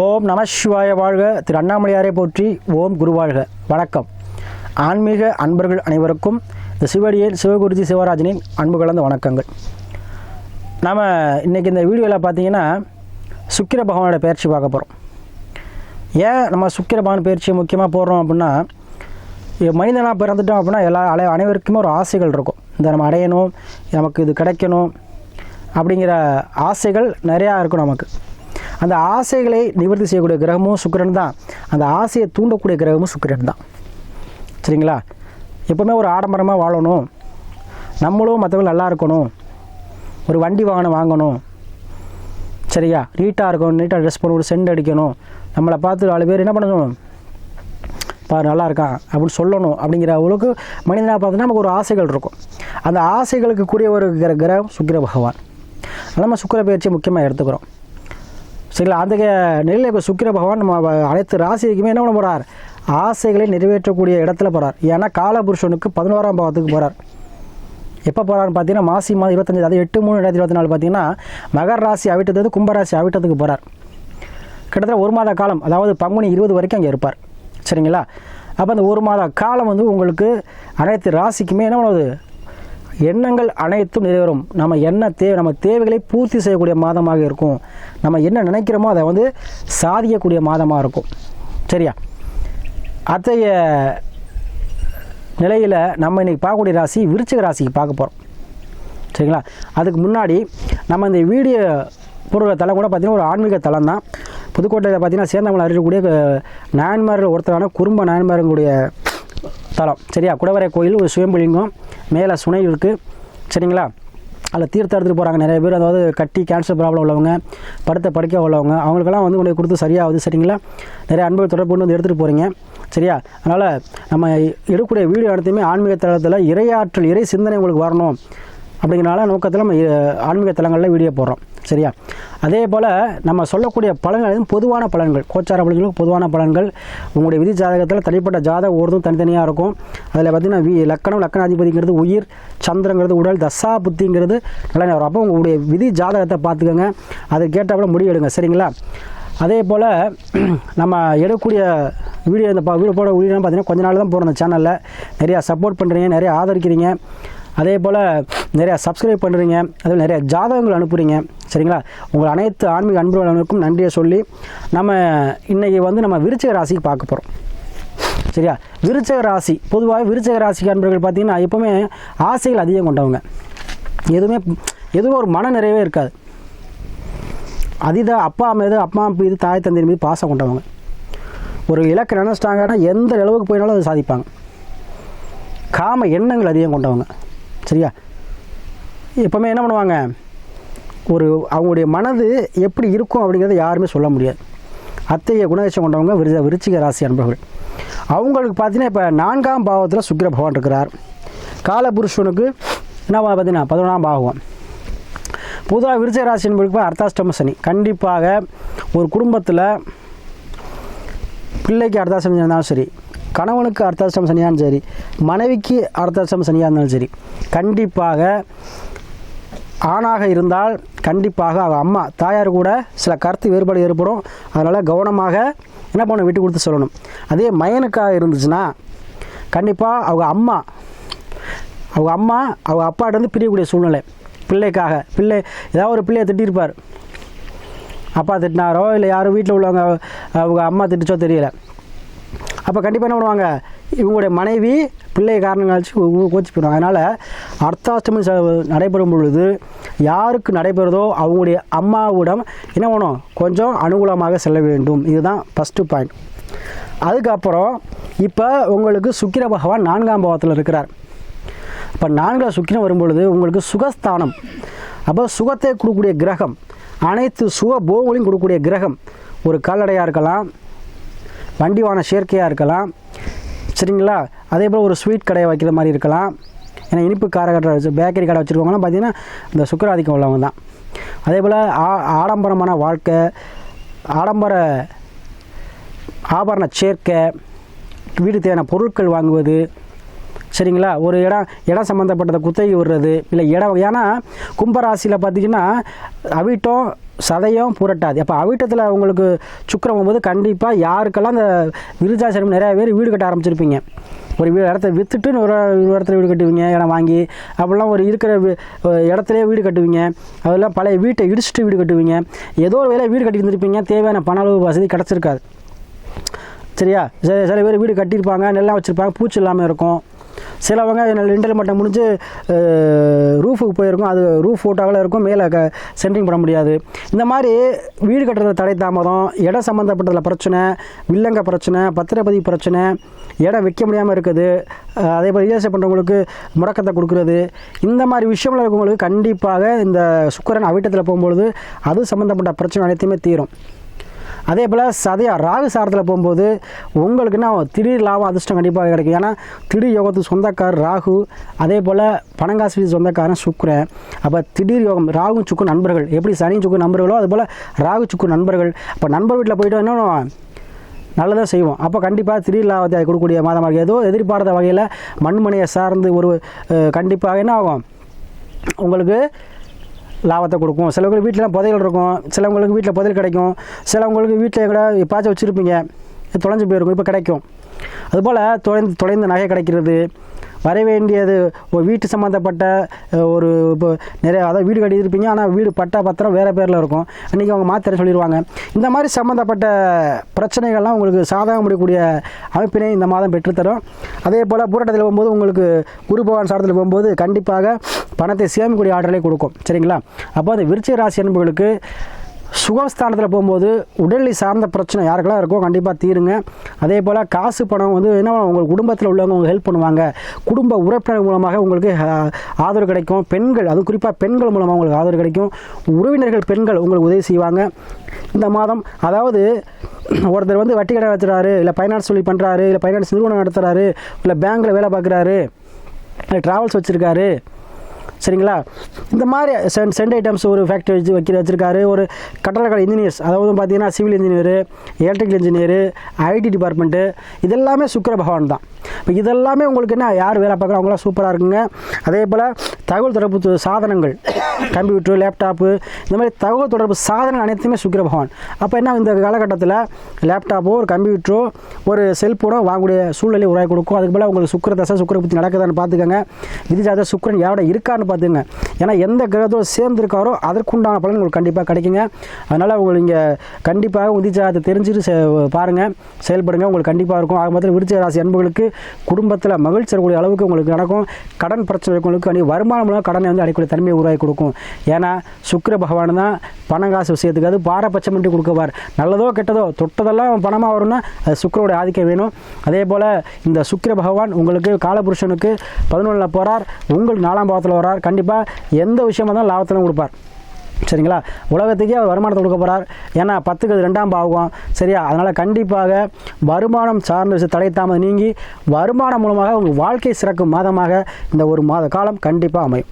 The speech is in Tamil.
ஓம் நம சிவாய வாழ்க. திரு அண்ணாமலையாரை போற்றி ஓம் குருவாழ்க வணக்கம். ஆன்மீக அன்பர்கள் அனைவருக்கும் இந்த சிவடியில் சிவகுருஜி சிவராஜனின் அன்பு கலந்த வணக்கங்கள். நாம் இன்றைக்கி இந்த வீடியோவில் பார்த்தீங்கன்னா சுக்கிர பகவானோட பயிற்சி பார்க்க போகிறோம் ஏன் நம்ம சுக்கிர பகவான் பயிற்சியை முக்கியமாக போடுறோம் அப்படின்னா மனிதனாக பிறந்துட்டோம் அப்படின்னா எல்லா அலை அனைவருக்குமே ஒரு ஆசைகள் இருக்கும். இந்த நம்ம அடையணும் நமக்கு இது கிடைக்கணும் அப்படிங்கிற ஆசைகள் நிறையா இருக்கும் நமக்கு. அந்த ஆசைகளை நிவர்த்தி செய்யக்கூடிய கிரகமும் சுக்கிரன் தான். அந்த ஆசையை தூண்டக்கூடிய கிரகமும் சுக்கிரன் தான். சரிங்களா? எப்போவுமே ஒரு ஆடம்பரமாக வாழணும். நம்மளும் மற்றவங்க நல்லா இருக்கணும். ஒரு வண்டி வாகனம் வாங்கணும். சரியா? நீட்டாக இருக்கணும். நீட்டாக ட்ரெஸ் பண்ணணும் சென்ட் அடிக்கணும். நம்மளை பார்த்து நாலு பேர் என்ன பண்ணணும்? பாரு நல்லா இருக்கான். அப்படின்னு சொல்லணும். அப்படிங்கிற அளவுக்கு மனிதனாக பார்த்தோன்னா நமக்கு ஒரு ஆசைகள் இருக்கும். அந்த ஆசைகளுக்கு கூடிய ஒரு கிர கிரகம் சுக்கிர பகவான். நம்ம சுக்கிர பயிற்சியை முக்கியமாக எடுத்துக்கிறோம். சரிங்களா அந்த நிலையில் இப்போ சுக்கிர பகவான் நம்ம அனைத்து ராசிக்குமே என்ன பண்ண போகிறார் ஆசைகளை நிறைவேற்றக்கூடிய இடத்துல போகிறார் ஏன்னா காலபுருஷனுக்கு பதினோராம் பாவத்துக்கு போகிறார் எப்போ போகிறான்னு பார்த்தீங்கன்னா மாசி மாதம் இருபத்தஞ்சி அதாவது எட்டு மூணு ரெண்டாயிரத்தி இருபத்தி நாலு பார்த்தீங்கன்னா மகர ராசி அவிட்டது கும்பராசி அவிட்டத்துக்கு போகிறார் கிட்டத்தட்ட ஒரு மாத காலம் அதாவது பங்குனி இருபது வரைக்கும் அங்கே இருப்பார். சரிங்களா? அப்போ அந்த ஒரு மாத காலம் வந்து உங்களுக்கு அனைத்து ராசிக்குமே என்ன பண்ணுவது எண்ணங்கள் அனைத்தும் நிறைவேறும். நம்ம என்ன தேவை நம்ம தேவைகளை பூர்த்தி செய்யக்கூடிய மாதமாக இருக்கும். நம்ம என்ன நினைக்கிறோமோ அதை வந்து சாதிக்கக்கூடிய மாதமாக இருக்கும். சரியா? அத்தகைய நிலையில் நம்ம இன்னைக்கு பார்க்கக்கூடிய ராசி விருச்சிக ராசிக்கு பார்க்க போகிறோம் சரிங்களா? அதுக்கு முன்னாடி நம்ம இந்த வீடியோ போடுற தலம் கூட பார்த்திங்கன்னா ஒரு ஆன்மீக தலம் தான். புதுக்கோட்டையில் பார்த்தீங்கன்னா சேர்ந்தவங்களை அறியக்கூடிய நாயன்மார்கள் ஒருத்தரான குறும்ப நாயன்மார்களுடைய தலம் சரியா? குடவரை கோயில் ஒரு சுயம்புலிங்கம் மேலே சுனை இருக்குது சரிங்களா? அதில் தீர்த்தம் எடுத்துகிட்டு போகிறாங்க நிறைய பேர். அதாவது கட்டி கேன்சர் ப்ராப்ளம் உள்ளவங்க படுத்த படுக்க உள்ளவங்க அவங்களுக்கெல்லாம் வந்து கொண்டு கொடுத்து சரியாகுது. சரிங்களா? நிறைய அன்பு தொடர்பு வந்து எடுத்துகிட்டு போகிறீங்க சரியா? அதனால் நம்ம எடுக்கக்கூடிய வீடியோ அனைத்துமே ஆன்மீக தளத்தில் இறையாற்றல் இறை சிந்தனை உங்களுக்கு வரணும். அப்படிங்கிறனால நோக்கத்தில் நம்ம ஆன்மீக தலங்களில் வீடியோ போடுறோம். சரியா? அதே போல் நம்ம சொல்லக்கூடிய பலன்கள் பொதுவான பலன்கள் கோச்சார பலன்களுக்கு பொதுவான பலன்கள் உங்களுடைய விதி ஜாதகத்தில் தனிப்பட்ட ஜாதகம் ஒருதும் தனித்தனியாக இருக்கும். அதில் பார்த்தீங்கன்னா வி லக்கணம் லக்கணாதிபதிங்கிறது உயிர் சந்திரங்கிறது உடல் தசா புத்திங்கிறது நல்லா வரும். அப்போ உங்களுடைய விதி ஜாதகத்தை பார்த்துக்கோங்க. அது கேட்டால் முடிவு எடுங்க. சரிங்களா? அதே போல் நம்ம எடுக்கக்கூடிய வீடியோ இந்த வீடு வீடியோ போட வீடியோ பார்த்தீங்கன்னா கொஞ்ச நாள் தான் போகிறோம் இந்த சேனலில் நிறையா சப்போர்ட் பண்ணுறீங்க நிறையா ஆதரிக்கிறீங்க. அதே போல் நிறையா சப்ஸ்கிரைப் பண்ணுறீங்க அதே நிறைய ஜாதகங்கள் அனுப்புகிறீங்க சரிங்களா? உங்கள் அனைத்து ஆன்மீக அன்புகளுக்கும் நன்றியை சொல்லி நம்ம இன்றைக்கி வந்து நம்ம விருச்சிக ராசிக்கு பார்க்க போகிறோம் சரியா? விருச்சக ராசி பொதுவாக விருச்சக ராசிக்கு அன்பர்கள் பார்த்தீங்கன்னா எப்போவுமே ஆசைகள் அதிகம் கொண்டவங்க. எதுவுமே எதுவும் ஒரு மன நிறைவே இருக்காது. அதீத அப்பா மீது அப்பா மீது தாய் தந்தை மீது பாசம் கொண்டவங்க. ஒரு இலக்கை நினச்சிட்டாங்கன்னா எந்த அளவுக்கு போயினாலும் அதை சாதிப்பாங்க. காம எண்ணங்கள் அதிகம் கொண்டவங்க. சரியா? எப்போவுமே என்ன பண்ணுவாங்க? ஒரு அவங்களுடைய மனது எப்படி இருக்கும் அப்படிங்கிறத யாருமே சொல்ல முடியாது. அத்தகைய குணதேசம் கொண்டவங்க விருத விருச்சிக ராசி அன்பர்கள். அவங்களுக்கு பார்த்தீங்கன்னா இப்போ நான்காம் பாவத்தில் சுக்கிர பகவான் இருக்கிறார். காலபுருஷனுக்கு என்ன பார்த்தீங்கன்னா பதினொன்றாம் பாவம். பொதுவாக விருச்சிக ராசி என்பதுக்கு அர்த்தாஷ்டம சனி. கண்டிப்பாக ஒரு குடும்பத்தில் பிள்ளைக்கு அர்த்தாஷ்டம இருந்தாலும் சரி கணவனுக்கு அர்த்தாஷ்டம் சனியாக இருந்தாலும் சரி மனைவிக்கு அர்த்தாஷ்டம் சனியாக இருந்தாலும் சரி கண்டிப்பாக ஆணாக இருந்தால் கண்டிப்பாக அவள் அம்மா தாயார் கூட சில கருத்து வேறுபாடு ஏற்படும். அதனால் கவனமாக என்ன பண்ண விட்டு கொடுத்து சொல்லணும். அதே மயனுக்காக இருந்துச்சுன்னா கண்டிப்பாக அவங்க அம்மா அவங்க அம்மா அவங்க அப்பாட்டேருந்து பிரியக்கூடிய சூழ்நிலை. பிள்ளைக்காக பிள்ளை ஏதாவது ஒரு பிள்ளையை திட்டிருப்பார். அப்பா திட்டினாரோ இல்லை யாரும் வீட்டில் உள்ளவங்க அவங்க அம்மா திட்டுச்சோ தெரியல. அப்போ கண்டிப்பாக என்ன பண்ணுவாங்க? இவங்களுடைய மனைவி பிள்ளை காரணங்கள் வச்சு கோச்சி போயிடுவாங்க. அதனால் அர்த்தாஷ்டமி நடைபெறும் பொழுது யாருக்கு நடைபெறுதோ அவங்களுடைய அம்மாவிடம் என்ன பண்ணும்? கொஞ்சம் அனுகூலமாக செல்ல வேண்டும். இதுதான் ஃபஸ்ட்டு பாயிண்ட் அதுக்கப்புறம் இப்போ உங்களுக்கு சுக்கிர பகவான் நான்காம் பாவத்தில் இருக்கிறார். இப்போ நான்காம் சுக்கிரம் வரும்பொழுது உங்களுக்கு சுகஸ்தானம். அப்போ சுகத்தை கொடுக்கக்கூடிய கிரகம் அனைத்து சுக போகங்களையும் கொடுக்கக்கூடிய கிரகம் ஒரு கால்நடையாக இருக்கலாம் வண்டிவான சேர்க்கையாக இருக்கலாம். சரிங்களா? அதே போல் ஒரு ஸ்வீட் கடையை வைக்கிற மாதிரி இருக்கலாம். ஏன்னா இனிப்பு காரக்கட்டை வச்சு பேக்கரி கடை வச்சுருக்கவங்களாம் பார்த்தீங்கன்னா இந்த சுக்கராதிக்கம் உள்ளவங்க தான். அதே போல் ஆ ஆடம்பரமான வாழ்க்கை ஆடம்பர ஆபரண சேர்க்கை வீடு தேவையான பொருட்கள் வாங்குவது சரிங்களா? ஒரு இடம் இடம் சம்மந்தப்பட்டதை குத்தகை விடுறது இல்லை இடம் ஏன்னா கும்பராசியில் பார்த்தீங்கன்னா அவிட்டம் சதையும் புரட்டாது. அப்போ அவிட்டத்தில் உங்களுக்கு சுக்கரம் போகும்போது கண்டிப்பாக யாருக்கெல்லாம் அந்த விருதாசனம் நிறையா பேர் வீடு கட்ட ஆரம்பிச்சிருப்பீங்க. ஒரு வீடு இடத்த விற்றுட்டு ஒரு ஒரு இடத்துல வீடு கட்டுவீங்க இடம் வாங்கி அப்படிலாம் ஒரு இருக்கிற இடத்துலேயே வீடு கட்டுவீங்க. அதெல்லாம் பழைய வீட்டை இடிச்சிட்டு வீடு கட்டுவீங்க. ஏதோ ஒரு வேலை வீடு கட்டி இருந்திருப்பீங்க தேவையான பண அளவு வசதி கிடச்சிருக்காது. சரியா? சில சில பேர் வீடு கட்டியிருப்பாங்க நல்லா வச்சுருப்பாங்க பூச்சி இல்லாமல் இருக்கும். சிலவங்க லிண்டல் மட்டம் முடிஞ்சு ரூஃபுக்கு போயிருக்கும். அது ரூஃப் ஃபோட்டோவில் இருக்கும் மேலே க சென்ட்ரிங் பண்ண முடியாது. இந்த மாதிரி வீடு கட்டுறது தடை தாமதம் இடம் சம்மந்தப்பட்டதில் பிரச்சனை வில்லங்க பிரச்சனை பத்திரப்பதிவு பிரச்சனை இடம் விற்க முடியாமல் இருக்குது. அதே போல் ரியல் பண்ணுறவங்களுக்கு முடக்கத்தை கொடுக்குறது. இந்த மாதிரி விஷயங்கள் இருக்கவங்களுக்கு கண்டிப்பாக இந்த சுக்கரன் அவிட்டத்தில் போகும்பொழுது அது சம்மந்தப்பட்ட பிரச்சனை அனைத்துமே தீரும். அதே போல் சதையா ராகு சாரத்தில் போகும்போது உங்களுக்குன்னா திடீர் லாபம் அதிர்ஷ்டம் கண்டிப்பாக கிடைக்கும். ஏன்னா திடீர் யோகத்துக்கு சொந்தக்கார் ராகு அதே போல் பணங்காசு சொந்தக்காரன் சுக்கரன். அப்போ திடீர் யோகம் ராகு சுக்கு நண்பர்கள். எப்படி சனி சுக்கு நண்பர்களோ அது போல் ராகு சுக்கு நண்பர்கள். அப்போ நண்பர் வீட்டில் போயிட்டு என்ன நல்லதாக செய்வோம். அப்போ கண்டிப்பாக திடீர் லாபத்தை கொடுக்கக்கூடிய மாதமாக இருக்குது ஏதோ எதிர்பாராத வகையில் மண்மனையை சார்ந்து ஒரு கண்டிப்பாக என்ன ஆகும்? உங்களுக்கு லாபத்தை கொடுக்கும். சிலவங்களுக்கு வீட்டில் புதையல் இருக்கும். சிலவங்களுக்கு வீட்டில் புதையல் கிடைக்கும். சிலவங்களுக்கு வீட்டில் கூட பாய்ச்ச வச்சுருப்பீங்க. தொலைஞ்சு போயிருக்கும். இப்போ கிடைக்கும். அதுபோல் தொலைந்து தொலைந்த நகை கிடைக்கிறது. வர வேண்டியது வீட்டு சம்மந்தப்பட்ட ஒரு இப்போ நிறைய அதாவது வீடு கட்டியிருப்பீங்க ஆனால் வீடு பட்டா பத்திரம் வேறு பேரில் இருக்கும். அன்றைக்கி அவங்க மாத்திரை சொல்லிடுவாங்க இந்த மாதிரி சம்மந்தப்பட்ட பிரச்சனைகள்லாம் உங்களுக்கு சாதகம் முடியக்கூடிய அமைப்பினை இந்த மாதம் பெற்றுத்தரும். அதே போல் பூரட்டத்தில் போகும்போது உங்களுக்கு குரு பகவான் சாரத்தில் போகும்போது கண்டிப்பாக பணத்தை சேமிக்கக்கூடிய ஆற்றலை கொடுக்கும். சரிங்களா? அப்போ அந்த விருச்சிக ராசி அன்புகளுக்கு சுகஸ்தானத்தில் போகும்போது உடல்நிலை சார்ந்த பிரச்சனை யாருக்கெல்லாம் இருக்கோ கண்டிப்பாக தீருங்க. அதே போல் காசு பணம் வந்து என்ன உங்கள் குடும்பத்தில் உள்ளவங்க உங்களுக்கு ஹெல்ப் பண்ணுவாங்க. குடும்ப உறுப்பினர் மூலமாக உங்களுக்கு ஆதரவு கிடைக்கும். பெண்கள் அது குறிப்பாக பெண்கள் மூலமாக உங்களுக்கு ஆதரவு கிடைக்கும். உறவினர்கள் பெண்கள் உங்களுக்கு உதவி செய்வாங்க. இந்த மாதம் அதாவது ஒருத்தர் வந்து வட்டி கடை வச்சுறாரு இல்லை ஃபைனான்ஸ் சொல்லி பண்ணுறாரு இல்லை ஃபைனான்ஸ் நிறுவனம் நடத்துகிறாரு இல்லை பேங்க்கில் வேலை பார்க்குறாரு இல்லை ட்ராவல்ஸ் வச்சுருக்காரு சரிங்களா? இந்த மாதிரி சென்ட் சென்ட் ஐட்டம்ஸ் ஒரு ஃபேக்ட்ரி வச்சு வைக்கிற வச்சுருக்காரு. ஒரு கட்டடக்கலை இன்ஜினியர்ஸ் அதாவது பார்த்தீங்கன்னா civil engineer electrical engineer IT department இதெல்லாமே சுக்கர பகவான் தான். இப்போ இதெல்லாமே உங்களுக்கு என்ன யார் வேலை பார்க்குறோம் அவங்களாம் சூப்பராக இருக்குங்க. அதே போல் தகவல் தொடர்பு சாதனங்கள் கம்ப்யூட்டர் லேப்டாப்பு இந்த மாதிரி தகவல் தொடர்பு சாதனங்கள் அனைத்துமே சுக்கிர பகவான். அப்போ என்ன இந்த காலகட்டத்தில் லேப்டாப்போ ஒரு கம்ப்யூட்டரோ ஒரு செல்ஃபோனோ வாங்கக்கூடிய சூழ்நிலை உருவாக்கி கொடுக்கும். அதுக்கு போல் உங்களுக்கு சுக்கர தசை சுக்கிர புத்தி நடக்குதான்னு பார்த்துக்கோங்க. விதிஜாத சுக்கரன் யாரோட இருக்கான்னு பார்த்துங்க ஏன்னா எந்த கிரகத்தோடு சேர்ந்துருக்காரோ அதற்குண்டான பலன் உங்களுக்கு கண்டிப்பாக கிடைக்குங்க. அதனால் உங்களுக்கு இங்கே கண்டிப்பாக விதிஜாதத்தை தெரிஞ்சுட்டு பாருங்கள் செயல்படுங்க. உங்களுக்கு கண்டிப்பாக இருக்கும். ஆக மொத்தத்தில் விருச்ச ராசி அன்புகளுக்கு குடும்பத்தில் மகிழ்ச்சி தரக்கூடிய அளவுக்கு உங்களுக்கு நடக்கும். கடன் பிரச்சனை இருக்கவங்களுக்கு கண்டி வருமானம் மூலம் கடனை வந்து அடிக்கடி தன்மையை உருவாக்கி கொடுக்கும். ஏன்னா சுக்கர பகவான் தான் பணம் காசு விஷயத்துக்கு அது பாரபட்சம் கொடுக்குவார். நல்லதோ கெட்டதோ தொட்டதெல்லாம் பணமாக வரும்னா அது சுக்கரோட ஆதிக்கம் வேணும். அதே போல் இந்த சுக்கர பகவான் உங்களுக்கு காலபுருஷனுக்கு பதினொன்றில் போகிறார் உங்களுக்கு நாலாம் பாவத்தில் வரார் கண்டிப்பாக எந்த விஷயமா இருந்தாலும் லாபத்தில் கொடுப்பார். சரிங்களா? உலகத்துக்கே அவர் வருமானத்தை கொடுக்க போகிறார் ஏன்னா பத்துக்கு அது ரெண்டாம் பாவம் சரியா? அதனால் கண்டிப்பாக வருமானம் சார்ந்த விஷயம் தடைத்தாமல் நீங்கி வருமானம் மூலமாக உங்கள் வாழ்க்கை சிறக்கும் மாதமாக இந்த ஒரு மாத காலம் கண்டிப்பாக அமையும்.